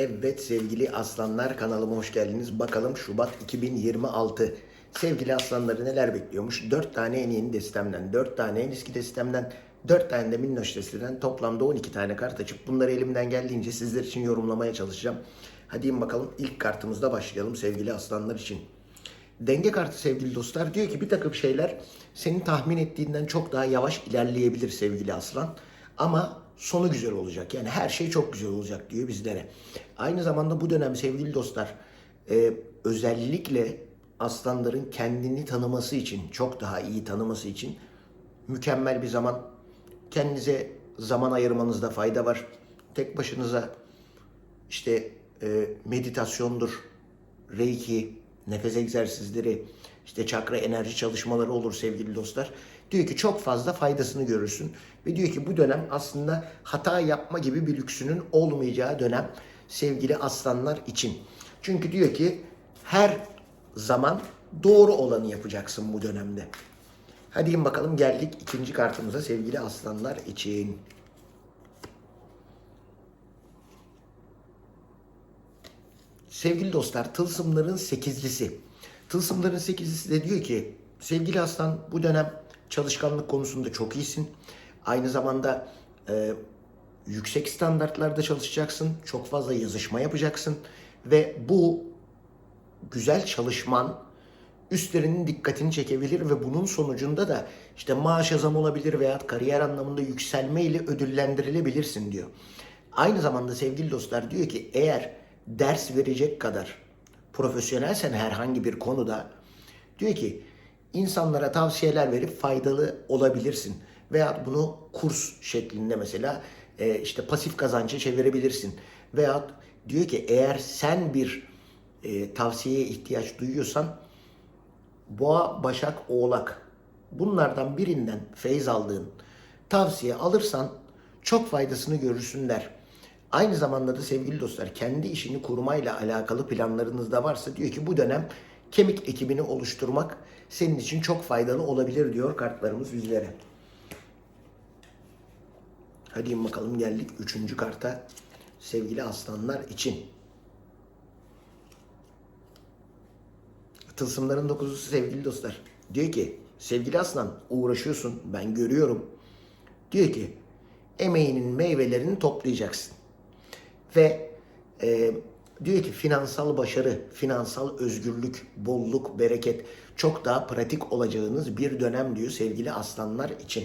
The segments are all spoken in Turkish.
Evet sevgili aslanlar kanalıma hoş geldiniz. Bakalım Şubat 2026 sevgili aslanları neler bekliyormuş? 4 tane en yeni destemden, 4 tane en eski destemden, 4 tane de minnoş desteden toplamda 12 tane kart açıp bunları elimden geldiğince sizler için yorumlamaya çalışacağım. Hadi bakalım ilk kartımızda başlayalım sevgili aslanlar için. Denge kartı sevgili dostlar diyor ki bir takım şeyler senin tahmin ettiğinden çok daha yavaş ilerleyebilir sevgili aslan. Ama sonu güzel olacak. Yani her şey çok güzel olacak diyor bizlere. Aynı zamanda bu dönem sevgili dostlar e, özellikle aslanların kendini tanıması için, çok daha iyi tanıması için mükemmel bir zaman. Kendinize zaman ayırmanızda fayda var. Tek başınıza işte e, meditasyondur, reiki, nefes egzersizleri, işte çakra enerji çalışmaları olur sevgili dostlar. Diyor ki çok fazla faydasını görürsün. Ve diyor ki bu dönem aslında hata yapma gibi bir lüksünün olmayacağı dönem sevgili aslanlar için. Çünkü diyor ki her zaman doğru olanı yapacaksın bu dönemde. Hadi bakalım geldik ikinci kartımıza sevgili aslanlar için. Sevgili dostlar, tılsımların sekizlisi. Tılsımların sekizlisi de diyor ki, sevgili aslan bu dönem çalışkanlık konusunda çok iyisin. Aynı zamanda e, yüksek standartlarda çalışacaksın. Çok fazla yazışma yapacaksın. Ve bu güzel çalışman üstlerinin dikkatini çekebilir ve bunun sonucunda da işte maaş zam olabilir veya kariyer anlamında yükselme ile ödüllendirilebilirsin diyor. Aynı zamanda sevgili dostlar diyor ki eğer ders verecek kadar profesyonelsen herhangi bir konuda diyor ki insanlara tavsiyeler verip faydalı olabilirsin. Veya bunu kurs şeklinde mesela e, işte pasif kazanca çevirebilirsin. Veya diyor ki eğer sen bir e, tavsiyeye ihtiyaç duyuyorsan Boğa, Başak, Oğlak bunlardan birinden feyz aldığın tavsiye alırsan çok faydasını görürsün der. Aynı zamanda da sevgili dostlar kendi işini kurmayla alakalı planlarınız da varsa diyor ki bu dönem kemik ekibini oluşturmak senin için çok faydalı olabilir diyor kartlarımız bizlere. Hadi bakalım geldik üçüncü karta sevgili aslanlar için. Tılsımların dokuzusu sevgili dostlar. Diyor ki sevgili aslan uğraşıyorsun ben görüyorum. Diyor ki emeğinin meyvelerini toplayacaksın. Ve e, diyor ki finansal başarı, finansal özgürlük, bolluk, bereket çok daha pratik olacağınız bir dönem diyor sevgili aslanlar için.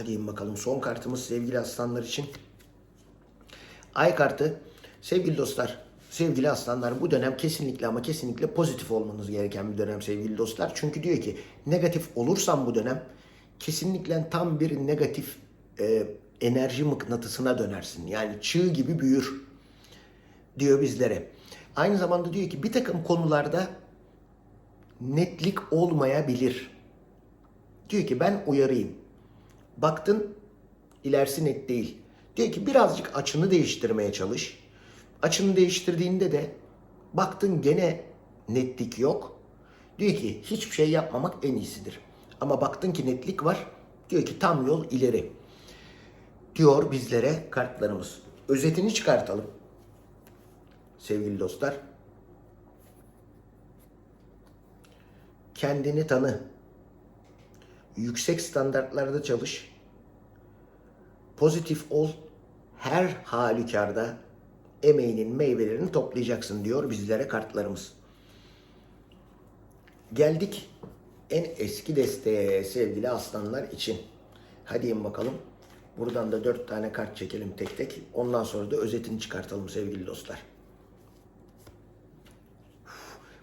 Hadi bakalım son kartımız sevgili aslanlar için. Ay kartı sevgili dostlar, sevgili aslanlar bu dönem kesinlikle ama kesinlikle pozitif olmanız gereken bir dönem sevgili dostlar. Çünkü diyor ki negatif olursan bu dönem kesinlikle tam bir negatif e, enerji mıknatısına dönersin. Yani çığ gibi büyür diyor bizlere. Aynı zamanda diyor ki bir takım konularda netlik olmayabilir. Diyor ki ben uyarayım. Baktın ilerisi net değil. Diyor ki birazcık açını değiştirmeye çalış. Açını değiştirdiğinde de baktın gene netlik yok. Diyor ki hiçbir şey yapmamak en iyisidir. Ama baktın ki netlik var. Diyor ki tam yol ileri. Diyor bizlere kartlarımız. Özetini çıkartalım. Sevgili dostlar. Kendini tanı. Yüksek standartlarda çalış. Pozitif ol. Her halükarda emeğinin meyvelerini toplayacaksın diyor bizlere kartlarımız. Geldik en eski desteğe sevgili aslanlar için. Hadi in bakalım. Buradan da dört tane kart çekelim tek tek. Ondan sonra da özetini çıkartalım sevgili dostlar.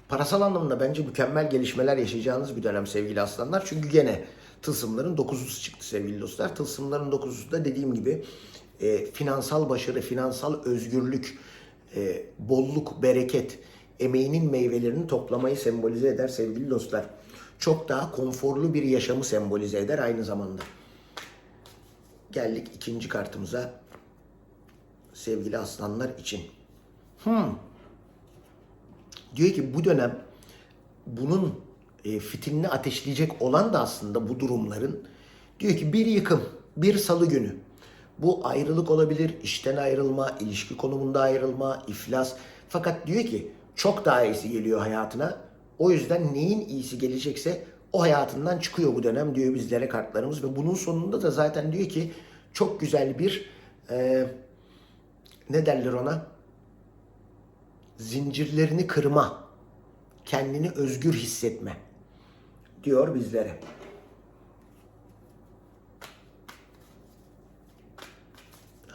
Parasal anlamda bence mükemmel gelişmeler yaşayacağınız bir dönem sevgili aslanlar. Çünkü gene tılsımların dokuzusu çıktı sevgili dostlar. Tılsımların dokuzusu da dediğim gibi e, finansal başarı, finansal özgürlük, e, bolluk, bereket, emeğinin meyvelerini toplamayı sembolize eder sevgili dostlar. Çok daha konforlu bir yaşamı sembolize eder aynı zamanda. Geldik ikinci kartımıza sevgili aslanlar için. Hmm. Diyor ki bu dönem bunun e, fitilini ateşleyecek olan da aslında bu durumların diyor ki bir yıkım, bir salı günü. Bu ayrılık olabilir, işten ayrılma, ilişki konumunda ayrılma, iflas. Fakat diyor ki çok daha iyisi geliyor hayatına. O yüzden neyin iyisi gelecekse o hayatından çıkıyor bu dönem diyor bizlere kartlarımız. Ve bunun sonunda da zaten diyor ki çok güzel bir e, ne derler ona? Zincirlerini kırma, kendini özgür hissetme diyor bizlere.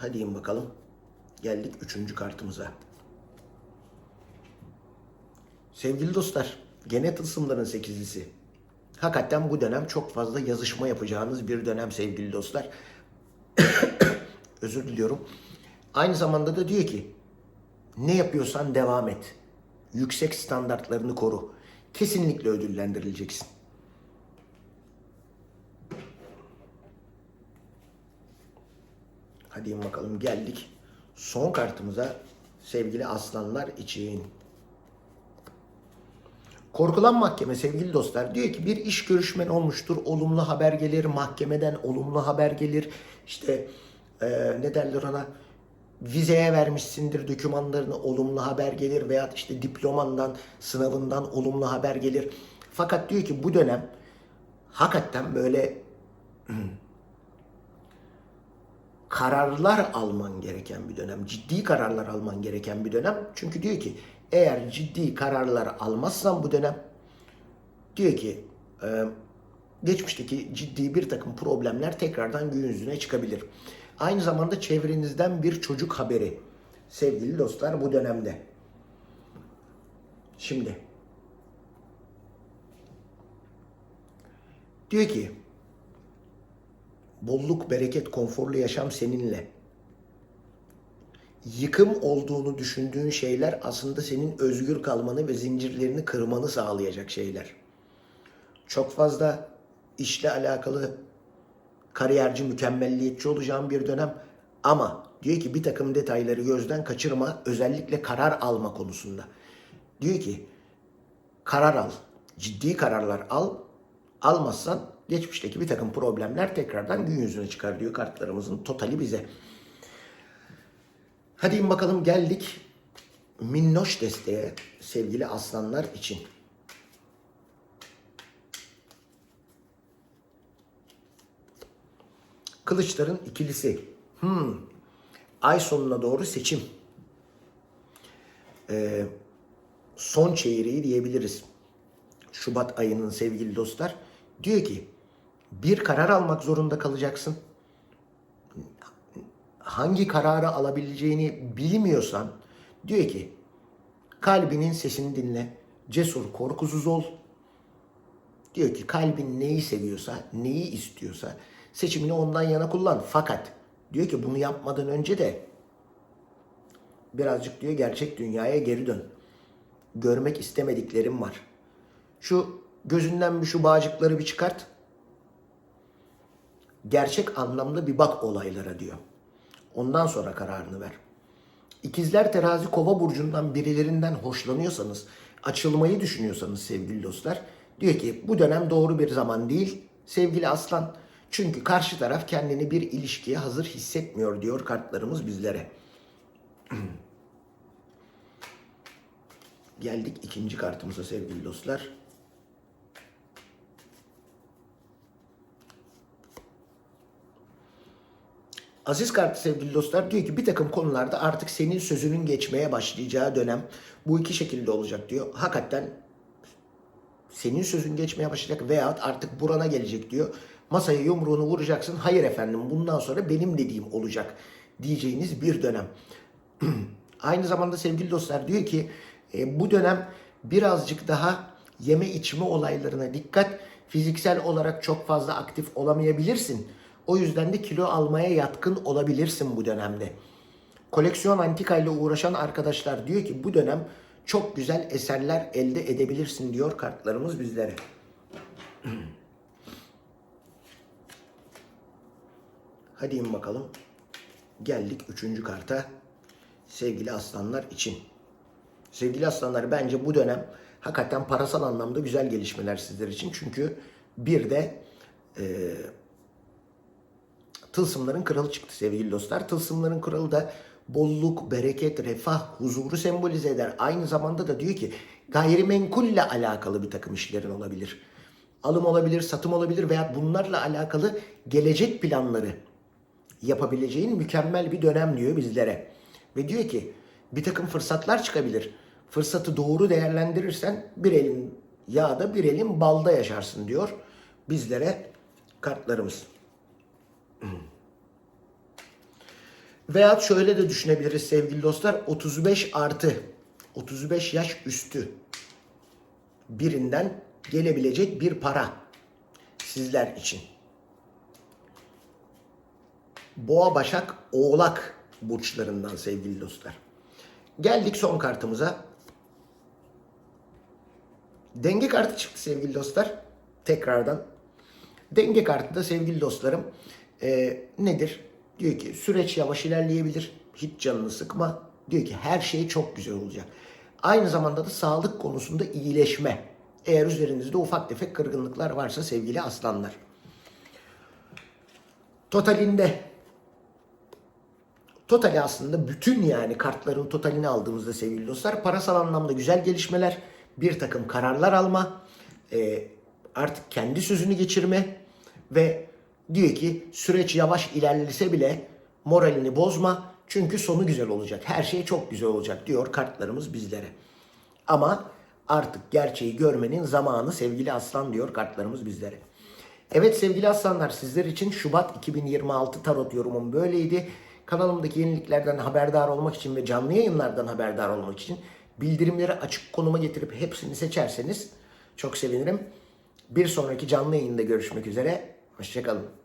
Hadi in bakalım. Geldik üçüncü kartımıza. Sevgili dostlar, gene tılsımların sekizlisi. Hakikaten bu dönem çok fazla yazışma yapacağınız bir dönem sevgili dostlar. Özür diliyorum. Aynı zamanda da diyor ki, ne yapıyorsan devam et. Yüksek standartlarını koru. Kesinlikle ödüllendirileceksin. Hadi bakalım geldik. Son kartımıza sevgili aslanlar için. Korkulan mahkeme sevgili dostlar diyor ki bir iş görüşmen olmuştur. Olumlu haber gelir. Mahkemeden olumlu haber gelir. İşte eee, ne derler ona vizeye vermişsindir dokümanlarını olumlu haber gelir veya işte diplomandan sınavından olumlu haber gelir. Fakat diyor ki bu dönem hakikaten böyle kararlar alman gereken bir dönem. Ciddi kararlar alman gereken bir dönem. Çünkü diyor ki eğer ciddi kararlar almazsan bu dönem diyor ki e, geçmişteki ciddi bir takım problemler tekrardan gün yüzüne çıkabilir. Aynı zamanda çevrenizden bir çocuk haberi sevgili dostlar bu dönemde. Şimdi diyor ki bolluk, bereket, konforlu yaşam seninle. Yıkım olduğunu düşündüğün şeyler aslında senin özgür kalmanı ve zincirlerini kırmanı sağlayacak şeyler. Çok fazla işle alakalı kariyerci, mükemmelliyetçi olacağın bir dönem ama diyor ki bir takım detayları gözden kaçırma özellikle karar alma konusunda. Diyor ki karar al, ciddi kararlar al, almazsan geçmişteki bir takım problemler tekrardan gün yüzüne çıkar diyor kartlarımızın totali bize. Hadi bakalım geldik minnoş desteğe sevgili aslanlar için. Kılıçların ikilisi. Hmm. Ay sonuna doğru seçim. Ee, son çeyreği diyebiliriz. Şubat ayının sevgili dostlar. Diyor ki bir karar almak zorunda kalacaksın. Hangi kararı alabileceğini bilmiyorsan diyor ki kalbinin sesini dinle. Cesur, korkusuz ol. Diyor ki kalbin neyi seviyorsa, neyi istiyorsa seçimini ondan yana kullan. Fakat diyor ki bunu yapmadan önce de birazcık diyor gerçek dünyaya geri dön. Görmek istemediklerim var. Şu gözünden bir şu bağcıkları bir çıkart. Gerçek anlamda bir bak olaylara diyor. Ondan sonra kararını ver. İkizler terazi kova burcundan birilerinden hoşlanıyorsanız, açılmayı düşünüyorsanız sevgili dostlar, diyor ki bu dönem doğru bir zaman değil sevgili aslan. Çünkü karşı taraf kendini bir ilişkiye hazır hissetmiyor diyor kartlarımız bizlere. Geldik ikinci kartımıza sevgili dostlar. Aziz kartı sevgili dostlar diyor ki bir takım konularda artık senin sözünün geçmeye başlayacağı dönem bu iki şekilde olacak diyor. Hakikaten senin sözün geçmeye başlayacak veyahut artık burana gelecek diyor. Masaya yumruğunu vuracaksın. Hayır efendim bundan sonra benim dediğim olacak diyeceğiniz bir dönem. Aynı zamanda sevgili dostlar diyor ki e, bu dönem birazcık daha yeme içme olaylarına dikkat. Fiziksel olarak çok fazla aktif olamayabilirsin. O yüzden de kilo almaya yatkın olabilirsin bu dönemde. Koleksiyon antika ile uğraşan arkadaşlar diyor ki bu dönem çok güzel eserler elde edebilirsin diyor kartlarımız bizlere. Hadi in bakalım. Geldik üçüncü karta. Sevgili aslanlar için. Sevgili aslanlar bence bu dönem Hakikaten parasal anlamda güzel gelişmeler sizler için. Çünkü bir de e, Tılsımların kralı çıktı sevgili dostlar. Tılsımların kralı da bolluk, bereket, refah, huzuru sembolize eder. Aynı zamanda da diyor ki gayrimenkulle alakalı bir takım işlerin olabilir. Alım olabilir, satım olabilir veya bunlarla alakalı gelecek planları yapabileceğin mükemmel bir dönem diyor bizlere. Ve diyor ki bir takım fırsatlar çıkabilir. Fırsatı doğru değerlendirirsen bir elin yağda bir elin balda yaşarsın diyor bizlere kartlarımız. Veya şöyle de düşünebiliriz sevgili dostlar. 35 artı 35 yaş üstü birinden gelebilecek bir para sizler için. Boğa, Başak, Oğlak burçlarından sevgili dostlar. Geldik son kartımıza. Denge kartı çıktı sevgili dostlar. Tekrardan. Denge kartı da sevgili dostlarım e, nedir? Diyor ki süreç yavaş ilerleyebilir. Hiç canını sıkma. Diyor ki her şey çok güzel olacak. Aynı zamanda da sağlık konusunda iyileşme. Eğer üzerinizde ufak tefek kırgınlıklar varsa sevgili aslanlar. Totalinde Totali aslında bütün yani kartların totalini aldığımızda sevgili dostlar parasal anlamda güzel gelişmeler, bir takım kararlar alma, artık kendi sözünü geçirme ve diyor ki süreç yavaş ilerlese bile moralini bozma çünkü sonu güzel olacak. Her şey çok güzel olacak diyor kartlarımız bizlere. Ama artık gerçeği görmenin zamanı sevgili aslan diyor kartlarımız bizlere. Evet sevgili aslanlar sizler için Şubat 2026 tarot yorumum böyleydi. Kanalımdaki yeniliklerden haberdar olmak için ve canlı yayınlardan haberdar olmak için bildirimleri açık konuma getirip hepsini seçerseniz çok sevinirim. Bir sonraki canlı yayında görüşmek üzere. Hoşçakalın.